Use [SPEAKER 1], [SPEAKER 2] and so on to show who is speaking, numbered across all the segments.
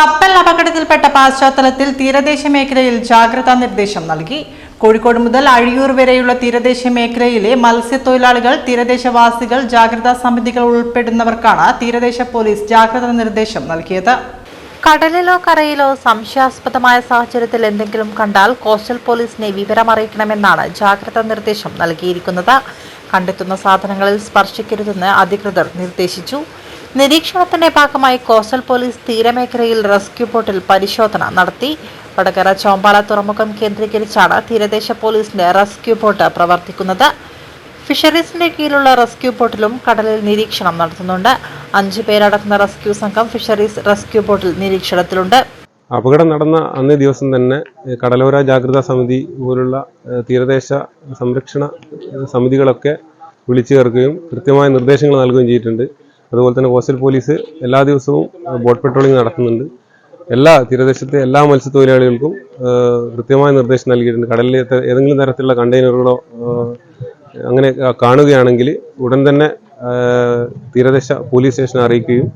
[SPEAKER 1] കപ്പൽ അപകടത്തിൽപ്പെട്ട പശ്ചാത്തലത്തിൽ തീരദേശ മേഖലയിൽ ജാഗ്രതാ നിർദ്ദേശം നൽകി. കോഴിക്കോട് മുതൽ അഴിയൂർ വരെയുള്ള തീരദേശ മേഖലയിലെ മത്സ്യത്തൊഴിലാളികൾ തീരദേശവാസികൾ ജാഗ്രതാ സമിതികൾ ഉൾപ്പെടുന്നവർക്കാണ് തീരദേശ പോലീസ് ജാഗ്രതാ നിർദ്ദേശം നൽകിയത്.
[SPEAKER 2] കടലിലോ കരയിലോ സംശയാസ്പദമായ സാഹചര്യത്തിൽ എന്തെങ്കിലും കണ്ടാൽ കോസ്റ്റൽ പോലീസിനെ വിവരമറിയിക്കണമെന്നാണ് ജാഗ്രതാ നിർദ്ദേശം നൽകിയിരിക്കുന്നത്. കണ്ടെത്തുന്ന സാധനങ്ങളിൽ സ്പർശിക്കരുതെന്ന് അധികൃതർ നിർദ്ദേശിച്ചു. നിരീക്ഷണത്തിന്റെ ഭാഗമായി കോസ്റ്റൽ പോലീസ് തീരമേഖലയിൽ റെസ്ക്യൂ ബോട്ടിൽ പരിശോധന നടത്തി. വടകര ചോമ്പാല തുറമുഖം കേന്ദ്രീകരിച്ചാണ് തീരദേശ പോലീസിന്റെ റെസ്ക്യൂ ബോട്ട് പ്രവർത്തിക്കുന്നത്. ഫിഷറീസിന്റെ കീഴിലുള്ള റെസ്ക്യൂ ബോട്ടിലും കടലിൽ നിരീക്ഷണം നടത്തുന്നുണ്ട്. അഞ്ചു പേരടങ്ങുന്ന റെസ്ക്യൂ സംഘം ഫിഷറീസ് റെസ്ക്യൂ ബോട്ടിൽ നിരീക്ഷണത്തിലുണ്ട്.
[SPEAKER 3] അപകടം നടന്ന അന്നേ ദിവസം തന്നെ കടലോര ജാഗ്രതാ സമിതി പോലുള്ള തീരദേശ സംരക്ഷണ സമിതികളൊക്കെ വിളിച്ചു ചേർക്കുകയും കൃത്യമായ നിർദ്ദേശങ്ങൾ നൽകുകയും ചെയ്തിട്ടുണ്ട്. അതുപോലെ തന്നെ കോസ്റ്റൽ പോലീസ് എല്ലാ ദിവസവും ബോട്ട് പെട്രോളിംഗ് നടത്തുന്നുണ്ട്. എല്ലാ തീരദേശത്തെ എല്ലാ മത്സ്യത്തൊഴിലാളികൾക്കും കൃത്യമായ നിർദ്ദേശം നൽകിയിട്ടുണ്ട്. കടലിൽ ഏതെങ്കിലും തരത്തിലുള്ള കണ്ടെയ്നറുകളോ അങ്ങനെ കാണുകയാണെങ്കിൽ ഉടൻ തന്നെ തീരദേശ പോലീസ് സ്റ്റേഷനെ അറിയിക്കുകയും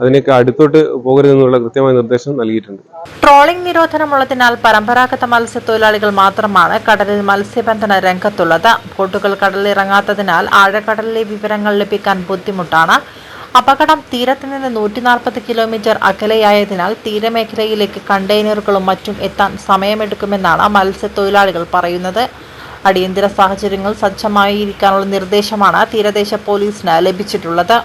[SPEAKER 3] അതിനൊക്കെ അടുത്തോട്ട് പോകരുതെന്നുള്ള കൃത്യമായ നിർദ്ദേശം നൽകിയിട്ടുണ്ട്.
[SPEAKER 2] ട്രോളിംഗ് നിരോധനമുള്ളതിനാൽ പരമ്പരാഗത മത്സ്യത്തൊഴിലാളികൾ മാത്രമാണ് കടലിൽ മത്സ്യബന്ധന രംഗത്തുള്ളത്. ബോട്ടുകൾ കടലിലിറങ്ങാത്തതിനാൽ ആഴക്കടലിലെ വിവരങ്ങൾ ലഭിക്കാൻ ബുദ്ധിമുട്ടാണ്. അപകടം തീരത്ത് നിന്ന് നൂറ്റി നാൽപ്പത് കിലോമീറ്റർ അകലെയായതിനാൽ തീരമേഖലയിലേക്ക് കണ്ടെയ്നറുകളും മറ്റും എത്താൻ സമയമെടുക്കുമെന്നാണ് മത്സ്യത്തൊഴിലാളികൾ പറയുന്നത്. അടിയന്തര സാഹചര്യങ്ങൾ സജ്ജമായിരിക്കാനുള്ള നിർദ്ദേശമാണ് തീരദേശ പോലീസിന് ലഭിച്ചിട്ടുള്ളത്.